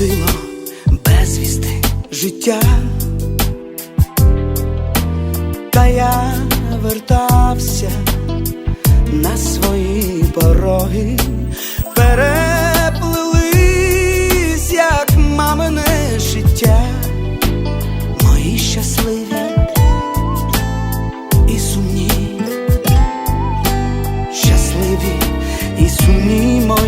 Мене водило безвісти життя, та я вертався на свої пороги, переплились, як мамине життя, мої щасливі і сумні, щасливі і сумні мої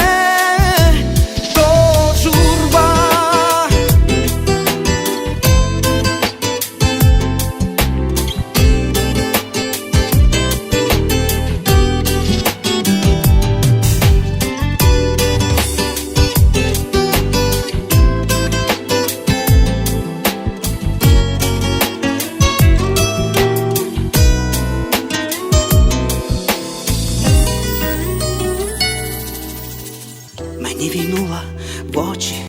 Мені війнула в очі